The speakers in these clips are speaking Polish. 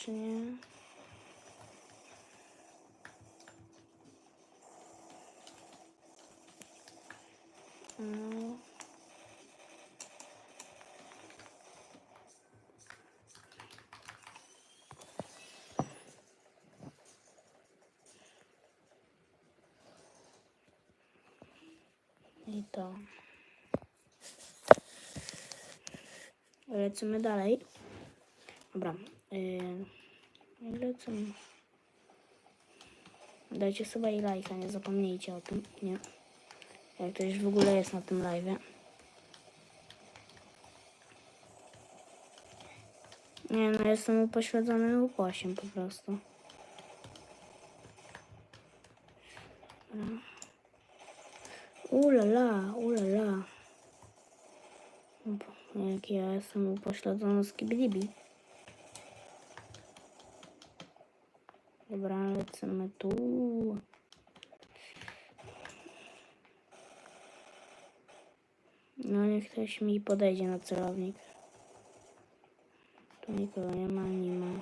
czy nie? No. I to. Lecimy dalej. Dobra. Yy, lecimy. Dajcie sobie i lajka, nie zapomnijcie o tym, nie? Jak ktoś w ogóle jest na tym live. Nie no, jestem upośledzony ukłosiem po prostu. Ulala, ulala. Jak ja jestem upośledzony z kiblibi. Dobra, lecimy tu. No niech ktoś mi podejdzie na celownik. Tu nikogo nie ma, nie ma.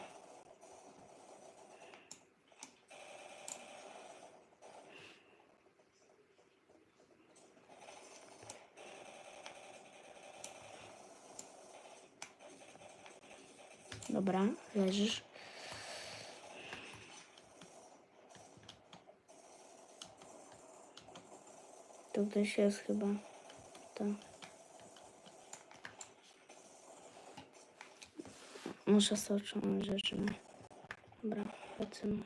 Dobra, leżysz. Tu ktoś jest chyba. To. Muszę soczyć rzeczy. Dobra, lecimy.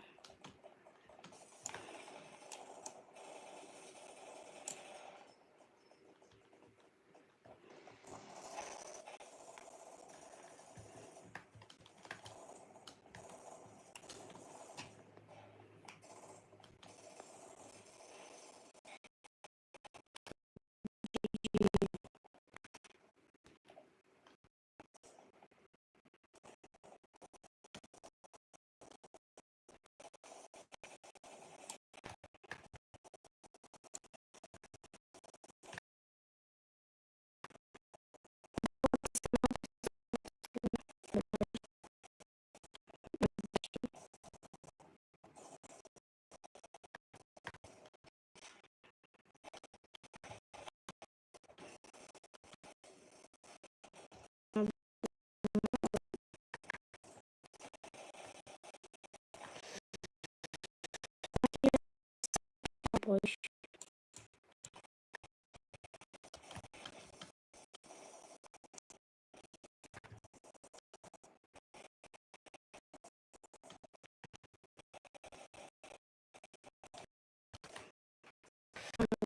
boş.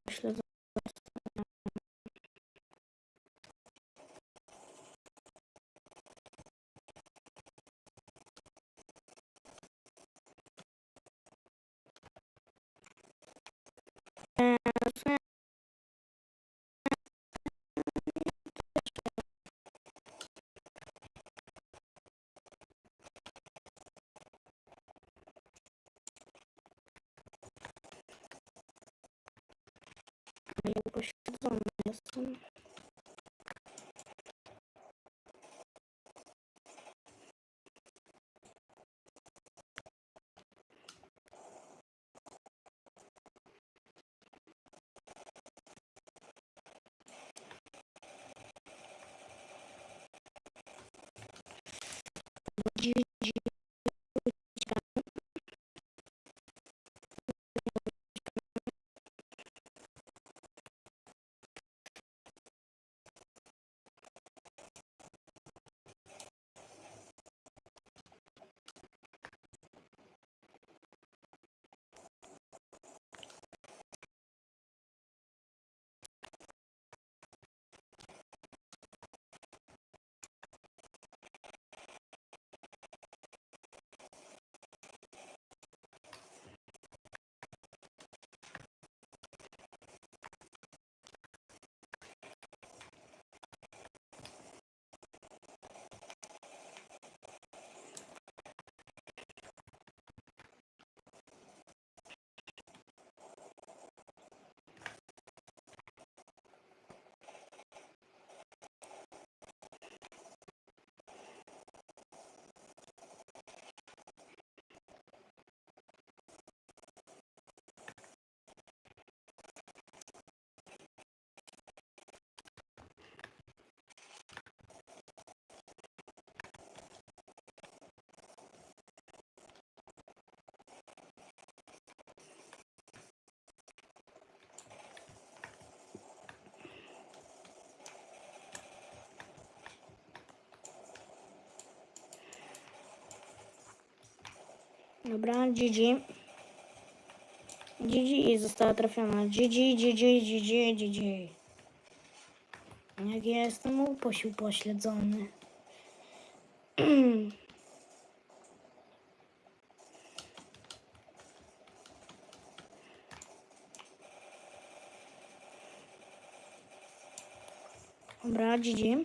Başladı. Upośledzony Dobra, GG. GG i została trafiona. GG, GG, GG, GG. Jak ja jestem uposił pośledzony. Dobra, GG.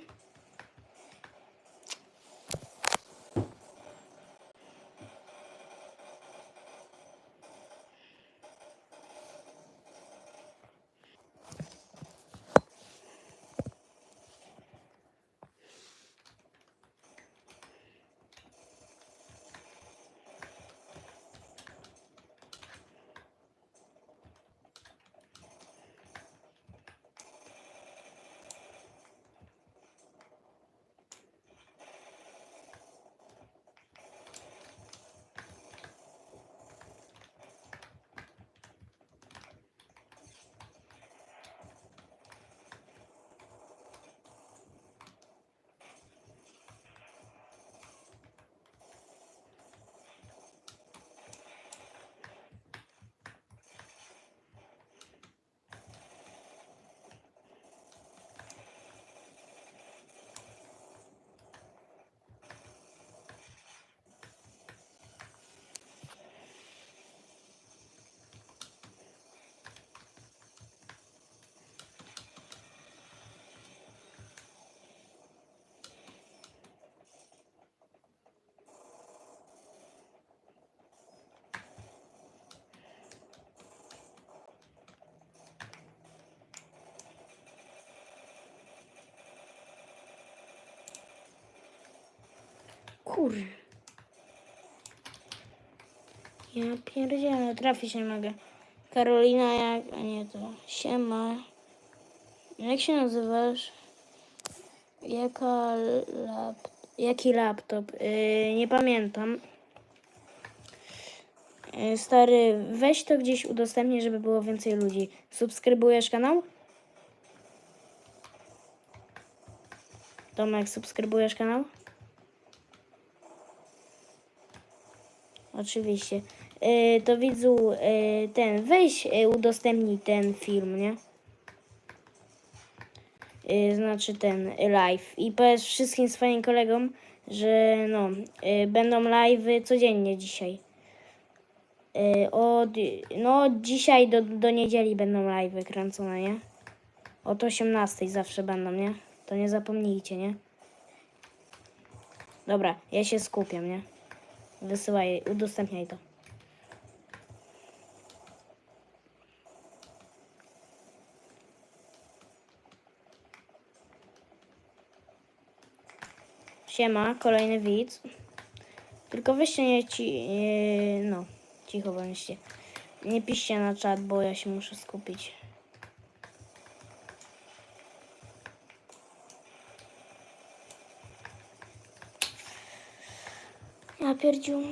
Kur. Ja pierdzielę, trafić nie mogę. Karolina, jak... A nie, to siema. Jak się nazywasz? Jaka lap... Jaki laptop? Yy, nie pamiętam. Yy, stary, weź to gdzieś udostępnij, żeby było więcej ludzi. Subskrybujesz kanał? Tomek, subskrybujesz kanał? Oczywiście. Yy, to widzu, yy, ten, weź yy, udostępnij ten film, nie? Znaczy ten live. I powiedz wszystkim swoim kolegom, że no, będą live'y codziennie dzisiaj. Od, no, dzisiaj do, do niedzieli będą live'y kręcone, nie? Od 18 zawsze będą, nie? To nie zapomnijcie, nie? Dobra, ja się skupiam, nie? Wysyłaj, udostępniaj to. Siema, kolejny widz. Tylko weźcie nie ci... No, cicho bądźcie. Nie piszcie na czat, bo ja się muszę skupić. Ja pierdziu.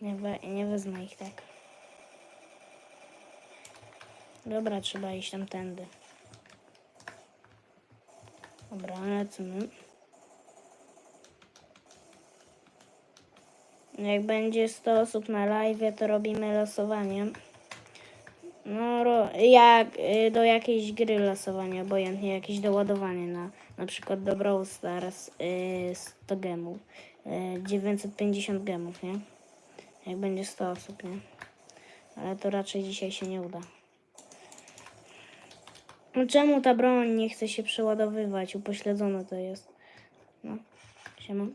Nie, we, nie wezmę ich tak. Dobra, trzeba iść tamtędy. Dobra, lecimy. Jak będzie 100 osób na live, to robimy losowanie. No, ro, jak y, do jakiejś gry losowanie, obojętnie jakieś doładowanie na na przykład do Brawl Stars y, 100 gemów. Y, 950 gemów, nie? Jak będzie 100 osób, nie? Ale to raczej dzisiaj się nie uda. No czemu ta broń nie chce się przeładowywać? Upośledzone to jest. No, siema.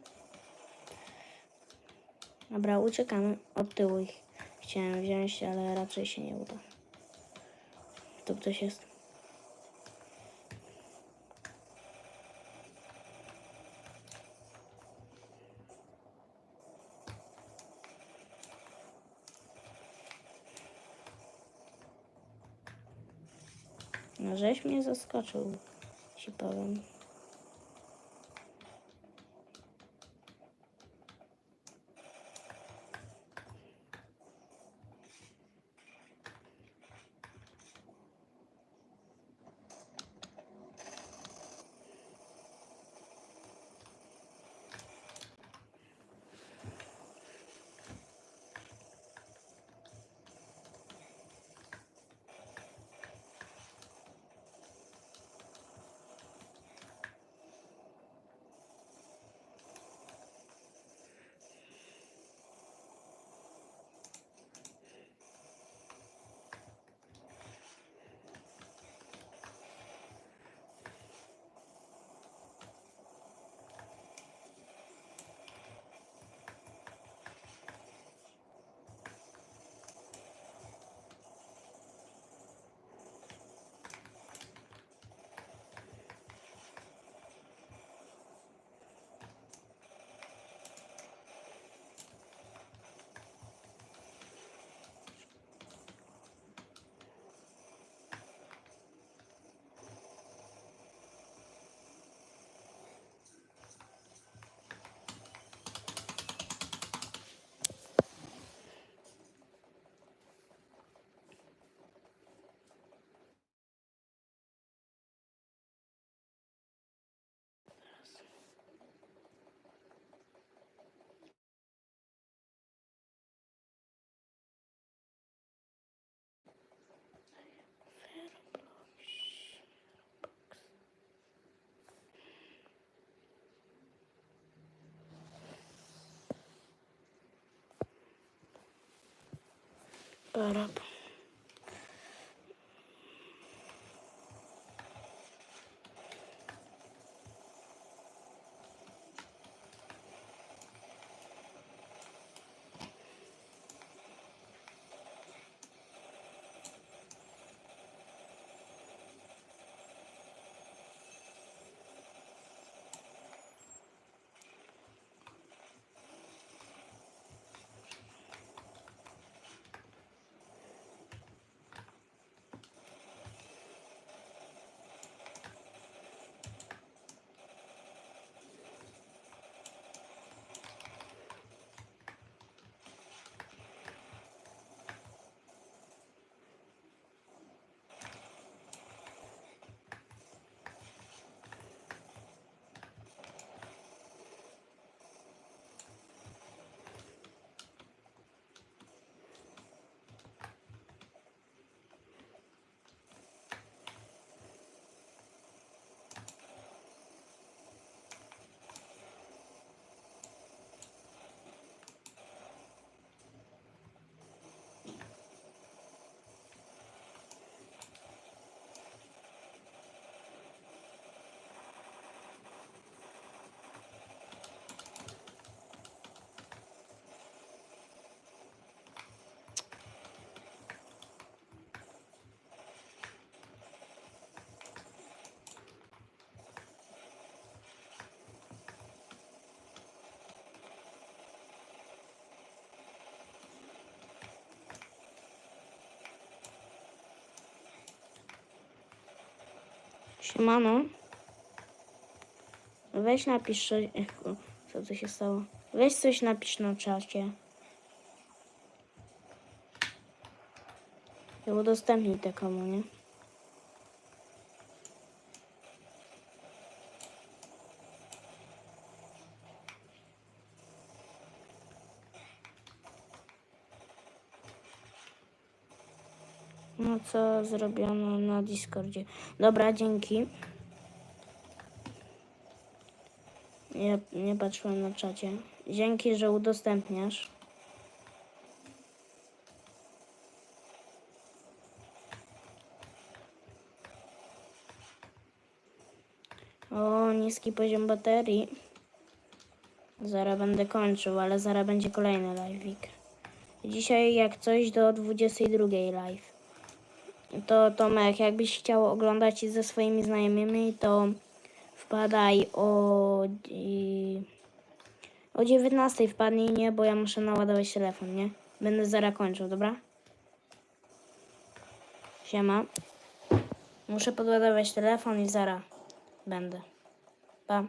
Dobra, uciekamy. Od tyłu ich chciałem wziąć, ale raczej się nie uda. Tu ktoś jest. Żeś mnie zaskoczył, ci powiem. But up. Siemano. Weź napisz, co- ech, o, co tu się stało. Weź coś napisz na czacie. I udostępnij to komu, nie? No co zrobiono na Discordzie. Dobra, dzięki. Ja nie patrzyłem na czacie. Dzięki, że udostępniasz. O, niski poziom baterii. Zaraz będę kończył, ale zaraz będzie kolejny live'ik. Dzisiaj jak coś do 22 live. To Tomek, jakbyś chciał oglądać ze swoimi znajomymi, to wpadaj o, o 19 wpadnij, nie? Bo ja muszę naładować telefon, nie? Będę zaraz kończył, dobra? Siema. Muszę podładować telefon i zaraz będę. Pa.